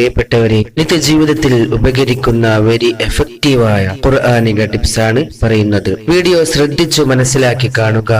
പ്രിയപ്പെട്ടവരെ നിത്യജീവിതത്തിൽ ഉപകരിക്കുന്ന വെരി എഫക്റ്റീവായ ഖുർആാനിക ടിപ്സ് ആണ് പറയുന്നത്. വീഡിയോ ശ്രദ്ധിച്ചു മനസ്സിലാക്കി കാണുക.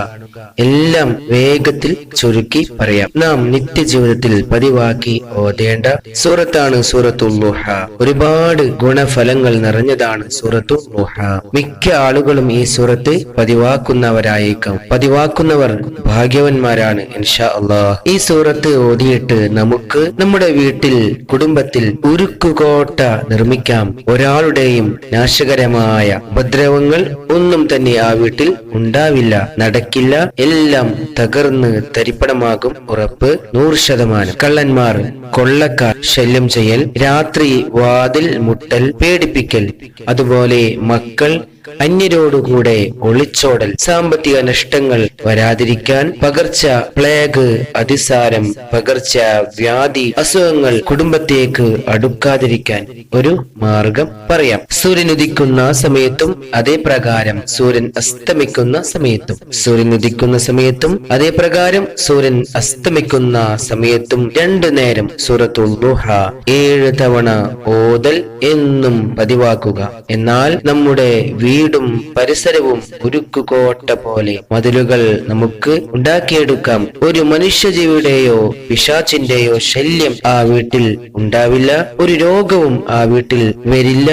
എല്ലാം വേഗത്തിൽ ചുരുക്കി പറയാം. നാം നിത്യജീവിതത്തിൽ പതിവാക്കി ഓതേണ്ട സൂറത്താണ് സൂറത്തു ലുഹ ഒരുപാട് ഗുണഫലങ്ങൾ നിറഞ്ഞതാണ് സൂറത്തു ലുഹ മിക്ക ആളുകളും ഈ സൂറത്ത് പതിവാക്കുന്നവരായേക്കാം. പതിവാക്കുന്നവർ ഭാഗ്യവന്മാരാണ് ഇൻഷാ അള്ളാഹ് ഈ സൂറത്ത് ഓതിയിട്ട് നമുക്ക് നമ്മുടെ വീട്ടിൽ കുടുംബത്തിൽ ഉരുക്കുകോട്ട നിർമ്മിക്കാം. ഒരാളുടെയും നാശകരമായ ഉപദ്രവങ്ങൾ ഒന്നും തന്നെ ആ വീട്ടിൽ ഉണ്ടാവില്ല നടക്കില്ല. എല്ലാം തകർന്ന് തരിപ്പണമാകും ഉറപ്പ് നൂറ് ശതമാനം. കള്ളന്മാർ കൊള്ളക്കാർ ശല്യം ചെയ്യൽ രാത്രി വാതിൽ മുട്ടൽ പേടിപ്പിക്കൽ. അതുപോലെ മക്കൾ അന്യരോടുകൂടെ ഒളിച്ചോടൽ സാമ്പത്തിക നഷ്ടങ്ങൾ വരാതിരിക്കാൻ പകർച്ച പ്ലേഗ് അതിസാരം പകർച്ച വ്യാധി അസുഖങ്ങൾ കുടുംബത്തേക്ക് അടുക്കാതിരിക്കാൻ ഒരു മാർഗം പറയാം. സൂര്യൻ ഉദിക്കുന്ന സമയത്തും അതേ പ്രകാരം സൂര്യൻ അസ്തമിക്കുന്ന സമയത്തും. സൂര്യൻ ഉദിക്കുന്ന സമയത്തും അതേ പ്രകാരം സൂര്യൻ അസ്തമിക്കുന്ന സമയത്തും രണ്ടു നേരം സൂറത്തുൽ ദുഹ ഏഴ് തവണ ഓതൽ എന്നും പതിവാക്കുക. എന്നാൽ നമ്മുടെ വീടും പരിസരവും ഉരുക്കുകോട്ട പോലെ മതിലുകൾ നമുക്ക് ഉണ്ടാക്കിയെടുക്കാം. ഒരു മനുഷ്യജീവിയുടെയോ പിശാച്ചിന്റെയോ ശല്യം ആ വീട്ടിൽ ഉണ്ടാവില്ല. ഒരു രോഗവും ആ വീട്ടിൽ വരില്ല.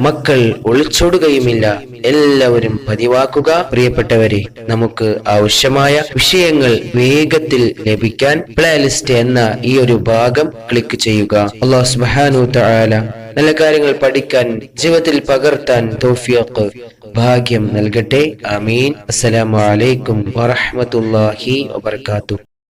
മക്കൾ ഒളിച്ചോടുകയുമില്ല. എല്ലാവരും പതിവാക്കുക. പ്രിയപ്പെട്ടവരെ നമുക്ക് ആവശ്യമായ വിഷയങ്ങൾ വേഗത്തിൽ ലഭിക്കാൻ പ്ലേലിസ്റ്റ് എന്ന ഈ ഒരു ഭാഗം ക്ലിക്ക് ചെയ്യുക. തആല നല്ല കാര്യങ്ങൾ പഠിക്കാൻ ജീവിതത്തിൽ പകർത്താൻ തൗഫീഖ് ഭാഗ്യം നൽകട്ടെ. അമീൻ അസ്സലാമു അലൈക്കും വറഹ്മത്തുള്ളാഹി വബറകാതുഹു.